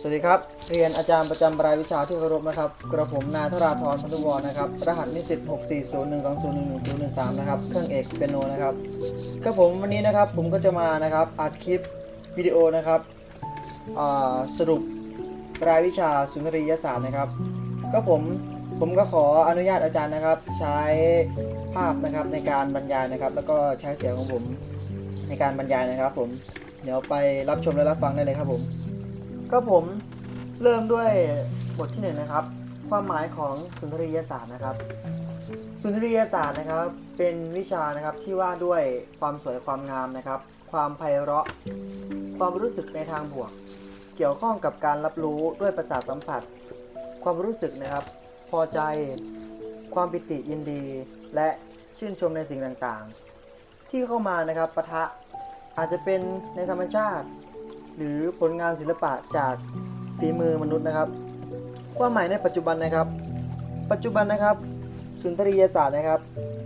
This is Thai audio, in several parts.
สวัสดีครับ เรียนอาจารย์ประจำรายวิชาที่เคารพนะครับ กระผมนายธราธรพันธุวรนะครับ รหัสนิสิต64012011013นะครับ เครื่องเอกเปียโนนะครับครับผมวันนี้นะครับผมก็จะมานะครับอัดคลิปวิดีโอนะครับสรุปรายวิชาสุนทรียศาสตร์นะครับก็ผมผมก็ขออนุญาตอาจารย์นะครับ ใช้ภาพนะครับในการบรรยายนะครับ แล้วก็ใช้เสียงของผมในการบรรยายนะครับ ผมเดี๋ยวไปรับชมและรับฟังได้เลยครับผม ก็ผมเริ่มด้วยบทที่หนึ่งนะครับ ความหมายของสุนทรียศาสตร์นะครับ สุนทรียศาสตร์นะครับ เป็นวิชานะครับที่ว่าด้วยความสวยความงามนะครับ ความไพเราะ ความรู้สึกในทางบวก เกี่ยวข้องกับการรับรู้ด้วยประสาทสัมผัส ความรู้สึกนะครับ พอใจ ความปิติยินดี และชื่นชมในสิ่งต่างๆ ที่เข้ามานะครับปะทะอาจจะเป็นในธรรมชาติ หรือผลงานศิลปะจากฝีมือมนุษย์นะครับ ความหมายในปัจจุบันนะครับ ปัจจุบันนะครับ สุนทรียศาสตร์นะครับ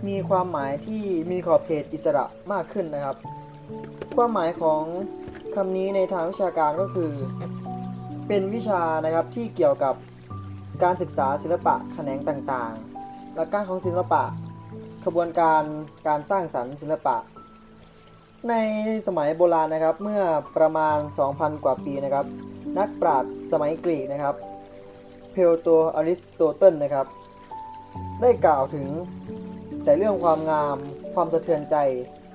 มีความหมายที่มีขอบเขตอิสระมากขึ้นนะครับ ความหมายของคำนี้ในทางวิชาการก็คือ เป็นวิชานะครับที่เกี่ยวกับการศึกษาศิลปะแขนงต่างๆ หลักการของศิลปะ ขบวนการการสร้างสรรค์ศิลปะ ในสมัยโบราณนะครับเมื่อประมาณ 2,000 กว่าปีนะครับ นักปราชญ์สมัยกรีกนะครับ เพลโตอริสโตเติลนะครับ ได้กล่าวถึงแต่เรื่องความงามความสะเทือนใจ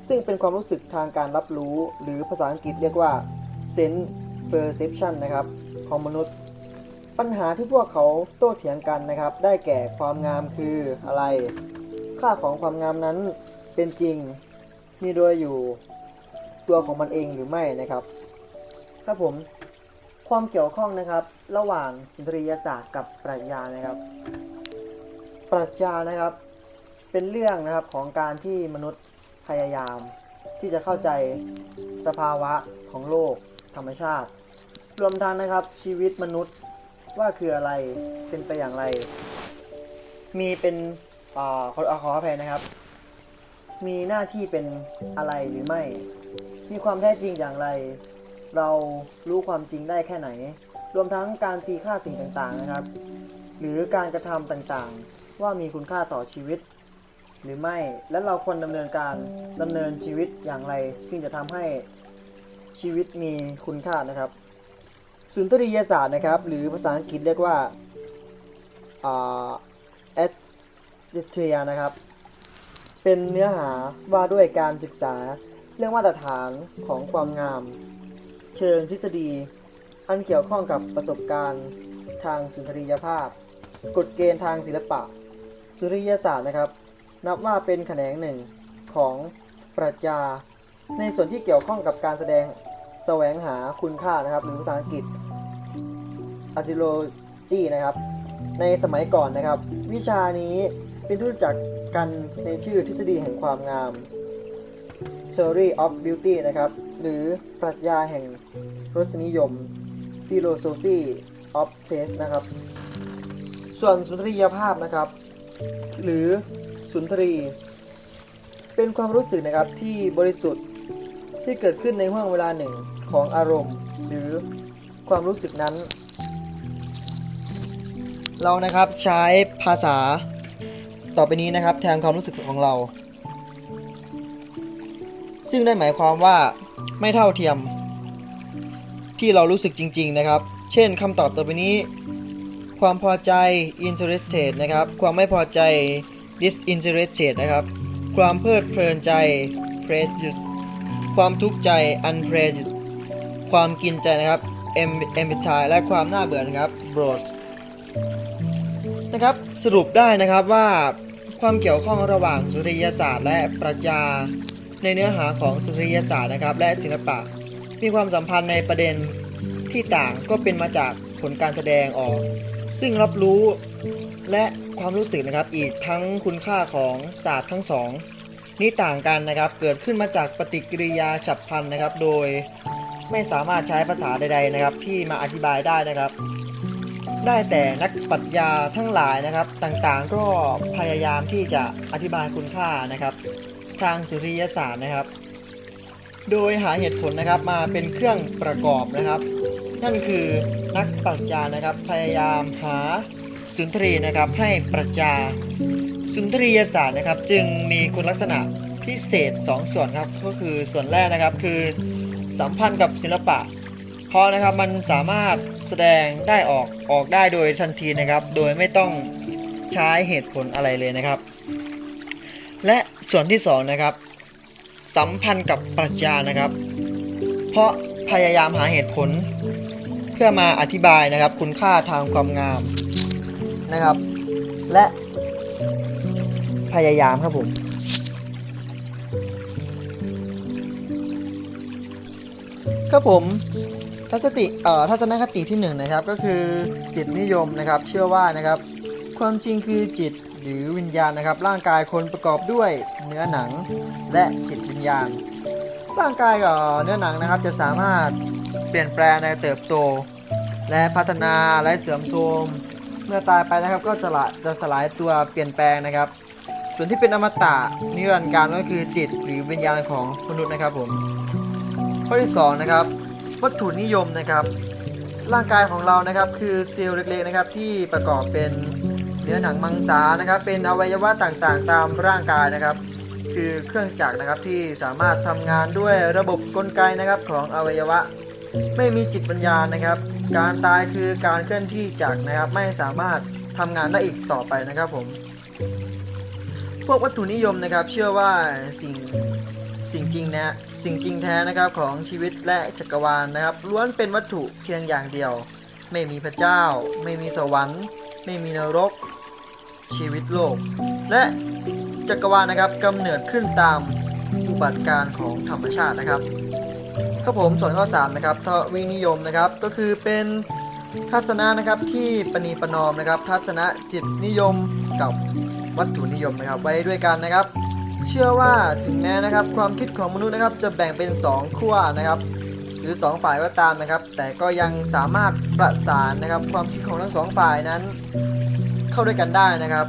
ซึ่งเป็นความรู้สึกทางการรับรู้ หรือภาษาอังกฤษเรียกว่า sense perception นะครับของมนุษย์ ปัญหาที่พวกเขาโต้เถียงกันนะครับ ได้แก่ความงามคืออะไร ค่าของความงามนั้นเป็นจริง มีโดยอยู่ตัวของมันเองหรือไม่นะครับ ครับผมความเกี่ยวข้องนะครับ ระหว่างสุนทรียศาสตร์กับปรัชญานะครับ ปรัชญานะครับ เป็นเรื่องนะครับของการที่มนุษย์พยายาม ที่จะเข้าใจสภาวะของโลก ธรรมชาติ รวมทั้งนะครับชีวิตมนุษย์ว่าคืออะไรเป็นไปอย่างไร มีเป็นอ่าขอขออภัยนะครับ มีหน้าที่เป็นอะไรหรือไม่ มีความแท้จริงอย่างไร เรารู้ความจริงได้แค่ไหน รวมทั้งการตีค่าสิ่งต่างๆนะครับ หรือการกระทำต่างๆ ว่ามีคุณค่าต่อชีวิต หรือไม่ และเราควรดำเนินการดำเนินชีวิตอย่างไร จึงจะทำให้ชีวิตมีคุณค่านะครับ สุนทรียศาสตร์นะครับ หรือภาษาอังกฤษเรียกว่าอ่า ethics นะครับ เป็นเนื้อหาว่าด้วยการศึกษาเรื่องมาตรฐานของความงาม เชิงทฤษฎี อันเกี่ยวข้องกับประสบการณ์ทางสุนทรียภาพ กฎเกณฑ์ทางศิลปะ สุรียศาสตร์นะครับ นับว่าเป็นแขนงหนึ่งของปรัชญา ในส่วนที่เกี่ยวข้องกับการแสดงแสวงหาคุณค่านะครับหรือภาษาอังกฤษ archaeology นะครับ ในสมัยก่อนนะครับ วิชานี้เป็นที่รู้จักกันในชื่อทฤษฎีแห่งความงาม Theory of Beauty นะครับ หรือปรัชญาแห่งรสนิยม Philosophy of Taste นะครับ ส่วนสุนทรียภาพนะครับ หรือสุนทรี เป็นความรู้สึกนะครับที่บริสุทธิ์ที่เกิดขึ้นในห่วงเวลาหนึ่งของอารมณ์ หรือความรู้สึกนั้น เรานะครับใช้ภาษา ต่อไปนี้นะครับแทนความรู้สึกของเรา ซึ่งได้หมายความว่าไม่เท่าเทียม ที่เรารู้สึกจริง ๆ นะครับ เช่นคำตอบต่อไปนี้ ความพอใจ interested นะครับ ความไม่พอใจ disinterested นะครับ ความเพลิดเพลินใจ prejudice ความทุกข์ใจ unprejudice ความกินใจนะครับ em- appetite และความน่าเบื่อนะครับ bored นะครับสรุปได้นะครับว่า ความเกี่ยวข้องระหว่างสุริยศาสตร์และปรัชญา ในเนื้อหาของสุริยศาสตร์นะครับ และศิลปะ มีความสัมพันธ์ในประเด็นที่ต่างก็เป็นมาจากผลการแสดงออก ซึ่งรับรู้และความรู้สึกนะครับอีกทั้งคุณค่าของศาสตร์ทั้งสองนี้ต่างกันนะครับเกิดขึ้นมาจากปฏิกิริยาฉับพลันนะครับ โดยไม่สามารถใช้ภาษาใด ๆนะครับ ที่มาอธิบายได้นะครับ ได้แต่นักปรัชญาทั้งหลายนะครับ ต่างๆก็พยายามที่จะอธิบายคุณค่านะครับ ทางสุริยศาสตร์นะครับ โดยหาเหตุผลนะครับมาเป็นเครื่องประกอบนะครับ นั่นคือนักปรัชญานะครับ พยายามหาสุนทรีนะครับให้ปรัชญาสุนทรียศาสตร์นะครับ จึงมีคุณลักษณะพิเศษ 2 ส่วนครับก็คือส่วนแรกนะครับคือสัมพันธ์กับศิลปะ เพราะนะครับมันสามารถแสดงได้ออกออกได้โดยทันทีนะครับ โดยไม่ต้องใช้เหตุผลอะไรเลยนะครับ และส่วนที่สองนะครับสัมพันธ์กับปรัชญานะครับ เพราะพยายามหาเหตุผล เพื่อมาอธิบายนะครับ คุณค่าทางความงามนะครับ และพยายามครับผมครับผม ทัศติเอ่อทัศนคติที่หนึ่งนะครับก็คือจิตนิยมนะครับเชื่อว่านะครับความจริงคือจิตหรือวิญญาณนะครับ ร่างกายคนประกอบด้วยเนื้อหนังและจิตวิญญาณ ร่างกายกับเนื้อหนังนะครับจะสามารถเปลี่ยนแปลงในเติบโต และพัฒนาและเสื่อมโทรมเมื่อตายไปนะครับก็จะละจะสลายตัวเปลี่ยนแปลงนะครับ ส่วนที่เป็นอมตะนิรันดร์การก็คือจิตหรือวิญญาณของมนุษย์นะครับผมข้อที่สองนะครับ วัตถุนิยมนะครับ ร่างกายของเรานะครับคือเซลล์เล็กๆนะครับที่ประกอบเป็นเนื้อหนังมังสานะครับ เป็นอวัยวะต่างๆ ตามร่างกายนะครับ คือเครื่องจักรนะครับที่สามารถทำงานด้วยระบบกลไกนะครับของอวัยวะ ไม่มีจิตปัญญานะครับ การตายคือการเคลื่อนที่จากนะครับ ไม่สามารถทำงานได้อีกต่อไปนะครับผมพวกวัตถุนิยมนะครับเชื่อว่าสิ่ง สิ่งจริงนะสิ่งจริงแท้นะครับของชีวิตและจักรวาลนะครับล้วนเป็นวัตถุเพียงอย่างเดียว ไม่มีพระเจ้า ไม่มีสวรรค์ ไม่มีนรก ชีวิตโลก และจักรวาลนะครับกำเนิดขึ้นตามอุบัติการของธรรมชาตินะครับครับผมส่วนข้อ3นะครับทวินิยมนะครับก็คือเป็นทัศนะนะครับที่ปณีประนอมนะครับ ทัศนะจิตนิยมกับวัตถุนิยมนะครับ ไว้ด้วยกันนะครับ เชื่อว่าถึงแม้นะครับความคิดของมนุษย์นะครับจะแบ่งเป็น 2 ขั้วนะครับ หรือ 2 ฝ่ายก็ตามนะครับ แต่ก็ยังสามารถประสานนะครับ ความคิดของทั้งสองฝ่ายนั้น เข้าด้วยกันได้นะครับ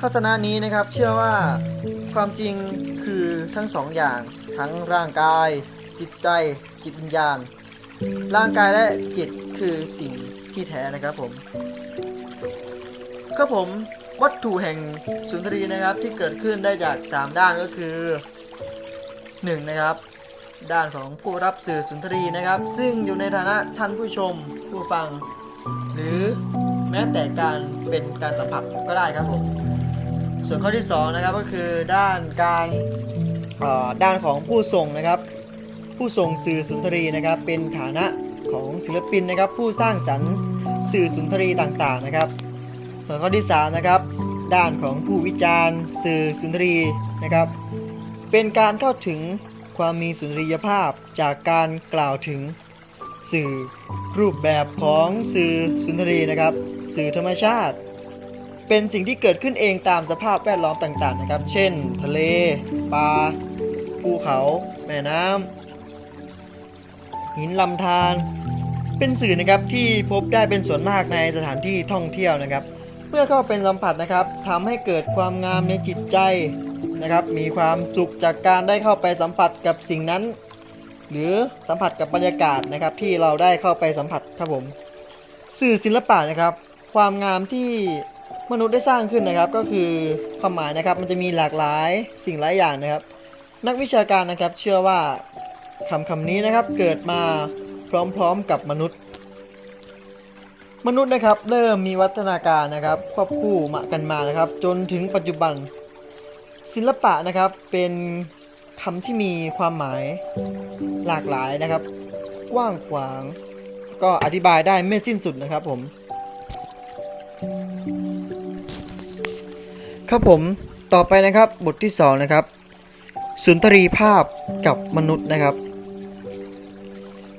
ทัศนะนี้นะครับเชื่อว่าความจริงคือทั้งสองอย่าง ทั้งร่างกาย จิตใจ จิตวิญญาณ ร่างกายและจิตคือสิ่งที่แท้นะครับผมครับผม วัตถุแห่งสุนทรีนะครับที่เกิดขึ้นได้จาก 3 ด้านก็คือ 1 นะครับ ด้านของผู้รับสื่อสุนทรีนะครับ ซึ่งอยู่ในฐานะท่านผู้ชมผู้ฟัง หรือแม้แต่การเป็นการสัมผัสก็ได้ครับผมส่วนข้อที่ 2 นะครับก็คือด้านการด้านของผู้ส่งนะครับ ผู้ส่งสื่อสุนทรีนะครับ เป็นฐานะของศิลปินนะครับ ผู้สร้างสรรค์สื่อสุนทรีต่างๆนะครับ ส่วนข้อที่3นะครับด้านของผู้วิจารณ์ สื่อสุนทรีนะครับ เป็นการเข้าถึงความมีสุนทรียภาพจากการกล่าวถึงสื่อรูปแบบของสื่อสุนทรีนะครับ สื่อธรรมชาติ เป็นสิ่งที่เกิดขึ้นเองตามสภาพแวดล้อมต่างๆนะครับ เช่น ทะเลป่าภูเขา แม่น้ำหินลำธารเป็นสื่อนะครับที่พบได้เป็นส่วนมากในสถานที่ท่องเที่ยวนะครับ เมื่อเข้าเป็นสัมผัสนะครับทำให้เกิดความงามในจิตใจนะครับ มีความสุขจากการได้เข้าไปสัมผัสกับสิ่งนั้น หรือสัมผัสกับบรรยากาศนะครับ ที่เราได้เข้าไปสัมผัสครับผม สื่อศิลปะนะครับ ความงามที่มนุษย์ได้สร้างขึ้นนะครับ ก็คือความหมายนะครับมันจะมีหลากหลายสิ่งหลายอย่างนะครับ นักวิชาการนะครับเชื่อว่าคำคำนี้นะครับเกิดมาพร้อมๆกับมนุษย์ มนุษย์นะครับเริ่มมีวัฒนาการนะครับควบคู่มากันมานะครับ จนถึงปัจจุบัน ศิลปะนะครับเป็นคำที่มีความหมายหลากหลายนะครับ กว้างขวาง ก็อธิบายได้ไม่สิ้นสุดนะครับผม ครับผมต่อไปนะครับบทที่สองนะครับสุนทรีภาพกับมนุษย์นะครับ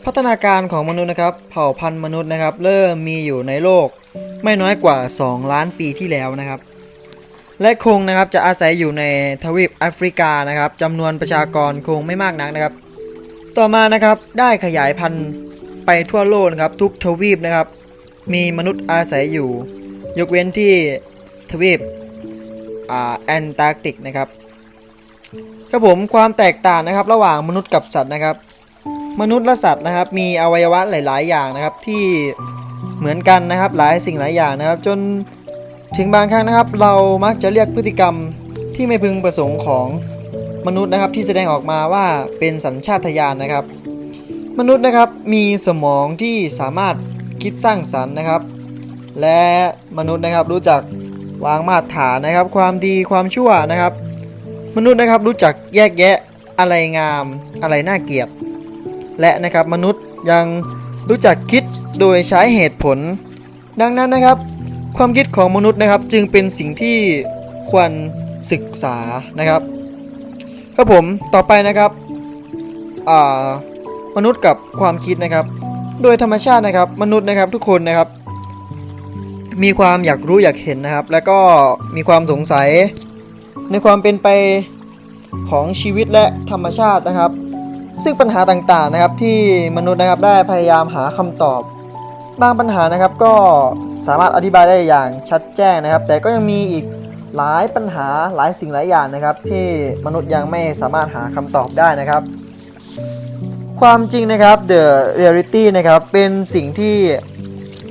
พัฒนาการของมนุษย์นะครับ เผ่าพันธุ์มนุษย์นะครับ เริ่มมีอยู่ในโลกไม่น้อยกว่า 2 ล้านปีที่แล้วนะครับ และคงนะครับจะอาศัยอยู่ในทวีปแอฟริกานะครับจำนวนประชากรคงไม่มากนักนะครับ ต่อมานะครับได้ขยายพันธุ์ไปทั่วโลกนะครับทุกทวีปนะครับ มีมนุษย์อาศัยอยู่ ยกเว้นที่ทวีปแอนตาร์กติกนะครับครับผมความแตกต่างนะครับ ระหว่างมนุษย์กับสัตว์นะครับ มนุษย์และสัตว์นะครับมีอวัยวะหลาย ๆ อย่างนะครับที่เหมือนกันนะครับหลายสิ่งหลายอย่างนะครับ จนถึงบางครั้งนะครับ เรามักจะเรียกพฤติกรรมที่ไม่พึงประสงค์ของมนุษย์นะครับที่แสดงออกมาว่าเป็นสัญชาตญาณนะครับ มนุษย์นะครับมีสมองที่สามารถคิดสร้างสรรค์นะครับ และมนุษย์นะครับรู้จักวางมาตรฐานนะครับ ความดีความชั่วนะครับ มนุษย์นะครับรู้จักแยกแยะอะไรงามอะไรน่าเกลียด และนะครับมนุษย์ยังรู้จักคิดโดยใช้เหตุผล ดังนั้นนะครับ ความคิดของมนุษย์นะครับจึงเป็นสิ่งที่ควรศึกษานะครับครับผมต่อไปนะครับมนุษย์กับความคิดนะครับ โดยธรรมชาตินะครับมนุษย์นะครับทุกคนนะครับ มีความอยากรู้อยากเห็นนะครับ แล้วก็มีความสงสัยในความเป็นไปของชีวิตและธรรมชาตินะครับ ซึ่งปัญหาต่างๆนะครับที่มนุษย์นะครับได้พยายามหาคำตอบบางปัญหานะครับก็สามารถอธิบายได้อย่างชัดแจ้งนะครับ แต่ก็ยังมีอีกหลายปัญหาหลายสิ่งหลายอย่างนะครับ ที่มนุษย์ยังไม่สามารถหาคำตอบได้นะครับ ความจริงนะครับ The Reality นะครับเป็นสิ่งที่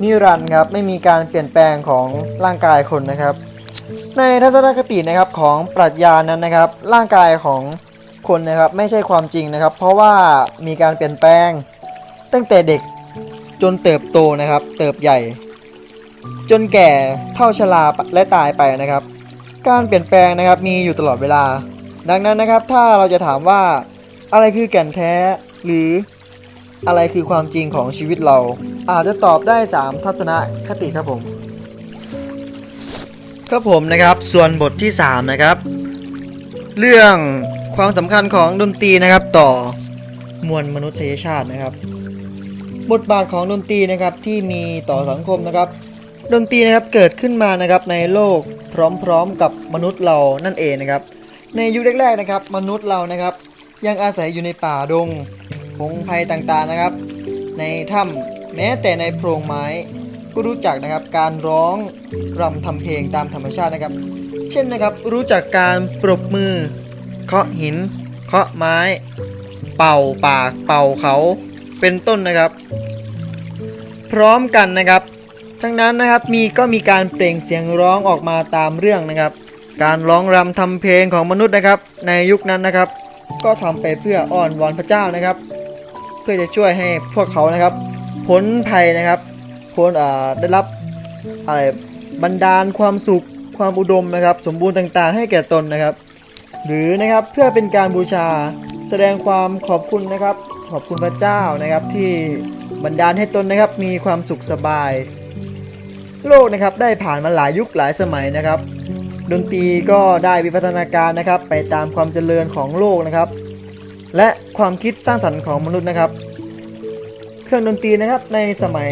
นิรันดร์ครับไม่มีการเปลี่ยนแปลงของร่างกายคนนะครับ ในทัศนคตินะครับของปรัชญานั้นนะครับ ร่างกายของ คนนะครับไม่ใช่ความจริงนะครับ เพราะว่ามีการเปลี่ยนแปลง ตั้งแต่เด็กจนเติบโตนะครับ เติบใหญ่ จนแก่เท่าชราและตายไปนะครับ การเปลี่ยนแปลงนะครับมีอยู่ตลอดเวลา ดังนั้นนะครับถ้าเราจะถามว่าอะไรคือแก่นแท้หรืออะไรคือความจริงของชีวิตเรา อาจจะตอบได้ 3 ทัศนคติครับผม ครับผมนะครับส่วนบทที่ 3 นะครับ เรื่อง ความสำคัญของดนตรีนะครับต่อมวลมนุษยชาตินะครับ บทบาทของดนตรีนะครับที่มีต่อสังคมนะครับ ดนตรีนะครับเกิดขึ้นมานะครับในโลกพร้อมๆกับมนุษย์เรานั่นเองนะครับ ในยุคแรกๆนะครับ มนุษย์เรานะครับ ยังอาศัยอยู่ในป่าดงพงไพรต่างๆนะครับ ในถ้ำแม้แต่ในโพรงไม้ก็รู้จักนะครับการร้องรำทำเพลงตามธรรมชาตินะครับ เช่นนะครับรู้จักการปรบมือ เคาะหิน เคาะไม้ เป่าปาก เป่าเขา เป็นต้นนะครับ พร้อมกันนะครับ ทั้งนั้นนะครับมีก็มีการเปล่งเสียงร้องออกมาตามเรื่องนะครับ การร้องรำทำเพลงของมนุษย์นะครับ ในยุคนั้นนะครับ ก็ทำไปเพื่ออ้อนวอนพระเจ้านะครับ เพื่อจะช่วยให้พวกเขานะครับพ้นภัยนะครับพ้นได้รับอะไรบันดาลความสุขความอุดมนะครับ สมบูรณ์ต่างๆ ให้แก่ตนนะครับ หรือนะครับเพื่อเป็นการบูชาแสดงความขอบคุณนะครับ ขอบคุณพระเจ้านะครับที่บันดาลให้ตนนะครับมีความสุขสบาย โลกนะครับได้ผ่านมาหลายยุคหลายสมัยนะครับ ดนตรีก็ได้วิวัฒนาการนะครับ ไปตามความเจริญของโลกนะครับ และความคิดสร้างสรรค์ของมนุษย์นะครับ เครื่องดนตรีนะครับในสมัย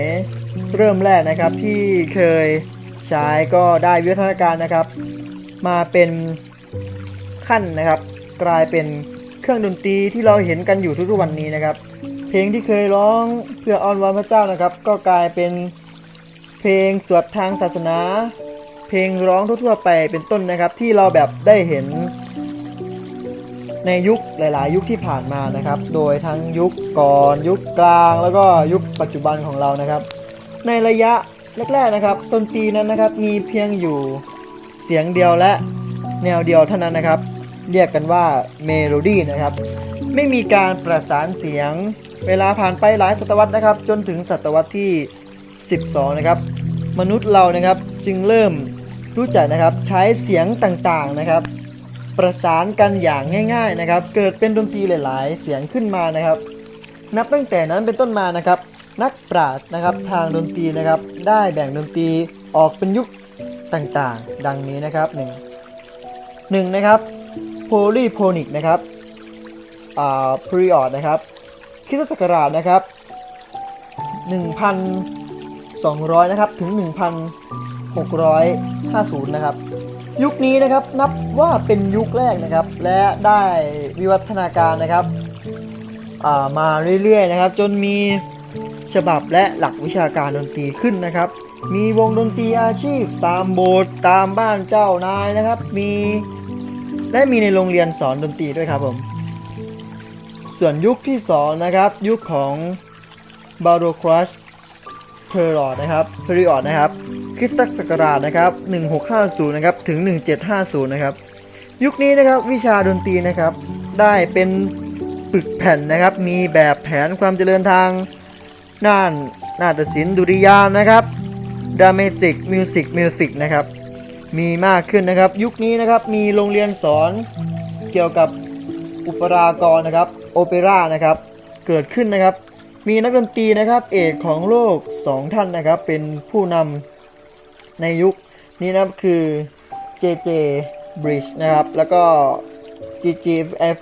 เริ่มแรกนะครับที่เคยใช้ก็ได้วิวัฒนาการนะครับ มาเป็น ขั้นนะครับ กลายเป็นเครื่องดนตรีที่เราเห็นกันอยู่ทุกๆวันนี้นะครับ เพลงที่เคยร้องเพื่ออ้อนวอนพระเจ้านะครับ ก็กลายเป็นเพลงสวดทางศาสนา เพลงร้องทั่วๆไปเป็นต้นนะครับ ที่เราแบบได้เห็น ในยุคหลาย ๆ ยุคที่ผ่านมานะครับ โดยทั้งยุคก่อนยุคกลาง แล้วก็ยุคปัจจุบันของเรานะครับ ในระยะแรกๆนะครับดนตรีนั้นนะครับมีเพียงอยู่เสียงเดียวและแนวเดียวเท่านั้นนะครับ เรียกกันว่าเมโลดี้นะครับ ไม่มีการประสานเสียงเวลาผ่านไปหลายศตวรรษนะครับ จนถึงศตวรรษที่ 12 นะครับ มนุษย์เรานะครับจึงเริ่มรู้จักนะครับใช้เสียงต่างๆนะครับ ประสานกันอย่างง่าย ๆนะครับ เกิดเป็นดนตรีหลาย ๆ เสียงขึ้นมานะครับ นับตั้งแต่นั้นเป็นต้นมานะครับ นักปราชญ์นะครับทางดนตรีนะครับ ได้แบ่งดนตรีออกเป็นยุคต่างๆ ดังนี้นะครับหนึ่งหนึ่งนะครับ ลีโพนิกนะครับอ่าพรีออดนะครับคริสตศักราชนะครับ 1,200 นะครับ ถึง 1,650 นะครับ ยุคนี้นะครับนับว่าเป็นยุคแรกนะครับ และได้วิวัฒนาการนะครับอ่ามาเรื่อยๆนะครับ จนมีฉบับและหลักวิชาการดนตรีขึ้นนะครับ มีวงดนตรีอาชีพตามโบสถ์ตามบ้านเจ้านายนะครับ มี และมีในโรงเรียนสอนดนตรีด้วยครับผม ส่วนยุคที่ 2 นะครับ ยุคของ b a r o c r u s h p e r i o d นะครับ p e r i o d นะครับ คริสตศักราชนะครับ 1650 นะครับ ถึง 1750 นะครับ ยุคนี้นะครับวิชาดนตรีนะครับ ได้เป็นปึกแผ่นนะครับ มีแบบแผนความเจริญทางด้านนาฏศิลป์ดุริยางนะครับดรามาติกมิวสิกมิวสิกนะครับ มีมากขึ้นนะครับ ยุคนี้นะครับมีโรงเรียนสอนเกี่ยวกับอุปรากรนะครับโอเปร่านะครับเกิดขึ้นนะครับ มีนักดนตรีนะครับเอกของโลก 2 ท่านนะครับ เป็นผู้นำในยุคนี้นะครับคือ JJ Bridge นะครับ แล้วก็ GGF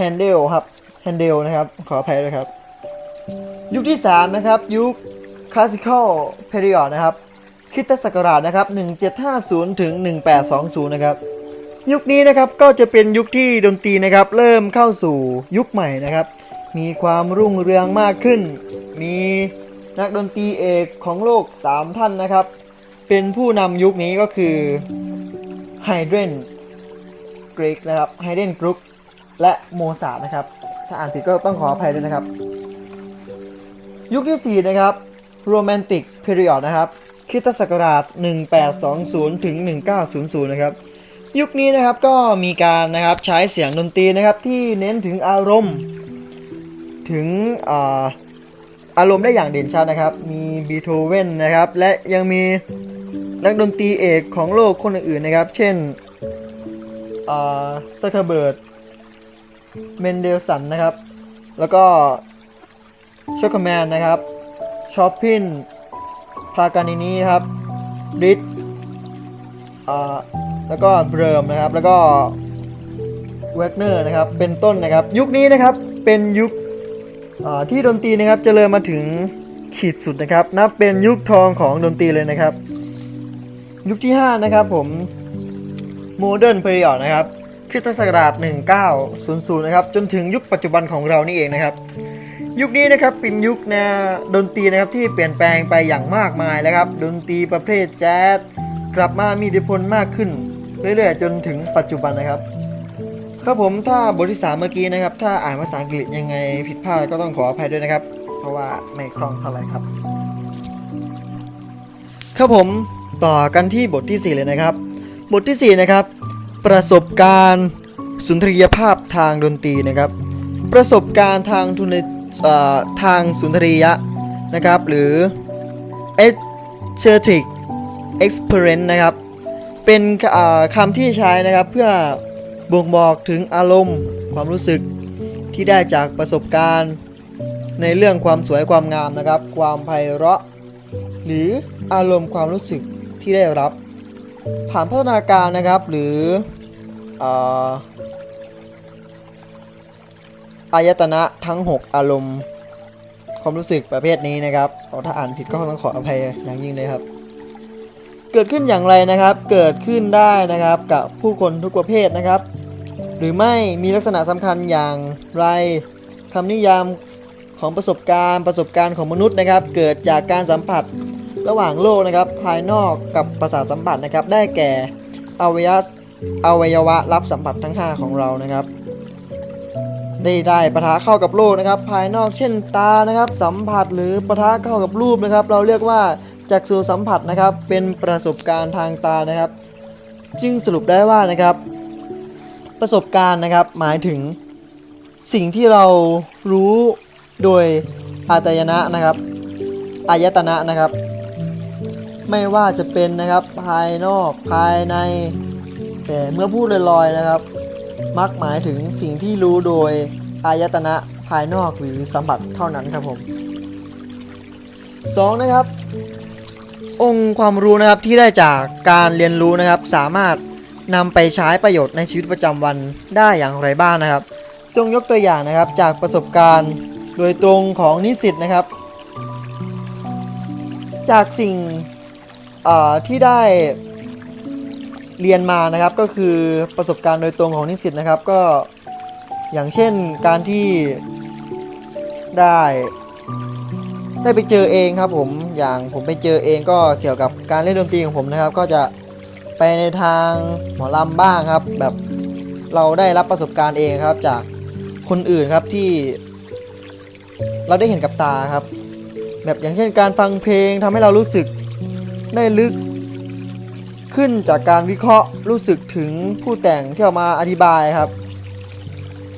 Handel ครับ Handel นะครับ ขออภัยด้วยครับ ยุคที่ 3 นะครับ ยุค Classical Period นะครับ คริสตศักราชนะครับ 1750 ถึง 1820 นะครับ ยุคนี้นะครับก็จะเป็นยุคที่ดนตรีนะครับ เริ่มเข้าสู่ยุคใหม่นะครับ มีความรุ่งเรืองมากขึ้น มีนักดนตรีเอกของโลก 3 ท่านนะครับ เป็นผู้นำยุคนี้ก็คือไฮเดรนกรีกนะครับไฮเดรนกรุ๊กและโมซาร์นะครับ ถ้าอ่านผิดก็ต้องขออภัยด้วยนะครับ ยุคที่ 4 นะครับโรแมนติกเพรียดนะครับ คริสตศักราช 1820 ถึง 1900 นะครับ ยุคนี้นะครับก็มีการนะครับใช้เสียงดนตรีนะครับที่เน้นถึงอารมณ์ ถึงอาอารมณ์ได้อย่างเด่นชัดนะครับ มีบีโธเวนนะครับ และยังมีนักดนตรีเอกของโลกคนอื่นๆนะครับ เช่นซัคเคเบิร์ด เมนเดลสันนะครับ แล้วก็ช็อกโกแมนนะครับชอปพิน พลากานินีครับริดแล้วก็เบรมนะครับ แล้วก็เวกเนอร์นะครับ เป็นต้นนะครับ ยุคนี้นะครับเป็นยุคที่ดนตรีนะครับเจริญมาถึงขีดสุดนะครับ นับเป็นยุคทองของดนตรีเลยนะครับ ยุคที่ 5 นะครับผมโมเดิร์นเพรียดนะครับคริสตศักราช1900นะครับ จนถึงยุคปัจจุบันของเรานี่เองนะครับ ยุคนี้นะครับเป็นยุคนวดนตรีนะครับที่เปลี่ยนแปลงไปอย่างมากมายแล้วครับ ดนตรีประเภทแจ๊สกลับมามีอิทธิพลมากขึ้น เรื่อยๆ จนถึงปัจจุบันนะครับครับผมถ้าบทที่สามเมื่อกี้นะครับ ถ้าอ่านภาษาอังกฤษยังไงผิดพลาดก็ต้องขออภัยด้วยนะครับ เพราะว่าไม่คล่องเท่าไหร่ครับ ครับผมต่อกันที่บทที่ 4 เลยนะครับ บทที่ 4 นะครับ ประสบการณ์สุนทรียภาพทางดนตรีนะครับ ประสบการณ์ทาง ทางสุนทรียะนะครับ หรือ aesthetic experience นะครับ เป็นคำที่ใช้นะครับเพื่อบ่งบอกถึงอารมณ์ความรู้สึกที่ได้จากประสบการณ์ ในเรื่องความสวยความงามนะครับ ความไพเราะ หรืออารมณ์ความรู้สึกที่ได้รับ ผ่านพัฒนาการนะครับหรืออ อายตนะทั้ง 6 อารมณ์ ความรู้สึกประเภทนี้นะครับถ้าอ่านผิดก็ต้องขออภัยอย่างยิ่งเลยครับ เกิดขึ้นอย่างไรนะครับ เกิดขึ้นได้นะครับกับผู้คนทุกประเภทนะครับ หรือไม่มีลักษณะสำคัญอย่างไรคำนิยามของประสบการณ์ประสบการณ์ของมนุษย์นะครับ เกิดจากการสัมผัสระหว่างโลกนะครับ ภายนอกกับประสาทสัมผัสนะครับ ได้แก่อวัยวะอวัยวะรับสัมผัสทั้ง 5 ของเรานะครับ ได้ได้ปะทะเข้ากับโลกนะครับ ภายนอกเช่นตานะครับ สัมผัสหรือปะทะเข้ากับรูปนะครับ เราเรียกว่าจักษุสัมผัสนะครับ เป็นประสบการณ์ทางตานะครับ จึงสรุปได้ว่านะครับ ประสบการณ์นะครับหมายถึงสิ่งที่เรารู้โดยอายตนะนะครับอายตนะนะครับ ไม่ว่าจะเป็นนะครับภายนอกภายใน แต่เมื่อพูดลอยๆนะครับ มักหมายถึงสิ่งที่รู้โดยอายตนะภายนอกหรือสัมผัสเท่านั้นครับผมสองนะครับ องค์ความรู้นะครับที่ได้จากการเรียนรู้นะครับ สามารถนำไปใช้ประโยชน์ในชีวิตประจำวันได้อย่างไรบ้างนะครับ จงยกตัวอย่างนะครับจากประสบการณ์โดยตรงของนิสิตนะครับ จากสิ่งที่ได้ เรียนมานะครับก็คือประสบการณ์โดยตรงของนิสิตนะครับ ก็อย่างเช่นการที่ได้ได้ไปเจอเองครับผมอย่างผมไปเจอเองก็เกี่ยวกับการเล่นดนตรีของผมนะครับ ก็จะไปในทางหมอลำบ้างครับ แบบเราได้รับประสบการณ์เองครับจากคนอื่นครับที่ เราได้เห็นกับตาครับ แบบอย่างเช่นการฟังเพลงทำให้เรารู้สึกได้ลึก ขึ้นจากการวิเคราะห์รู้สึกถึงผู้แต่งที่ออกมาอธิบายครับ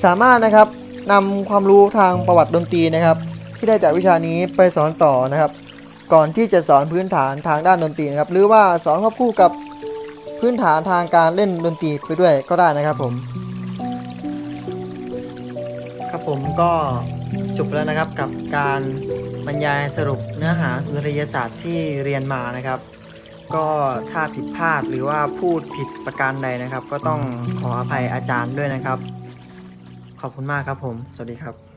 สามารถนะครับนำความรู้ทางประวัติดนตรีนะครับ ที่ได้จากวิชานี้ไปสอนต่อนะครับ ก่อนที่จะสอนพื้นฐานทางด้านดนตรีนะครับ หรือว่าสอนควบคู่กับพื้นฐานทางการเล่นดนตรีไปด้วยก็ได้นะครับผม ครับผมก็จบแล้วนะครับกับการบรรยายสรุปเนื้อหาดนตรีศาสตร์ที่เรียนมานะครับ ก็ถ้าผิดพลาดหรือว่าพูดผิดประการใดนะครับ ก็ต้องขออภัยอาจารย์ด้วยนะครับ ขอบคุณมากครับผม สวัสดีครับ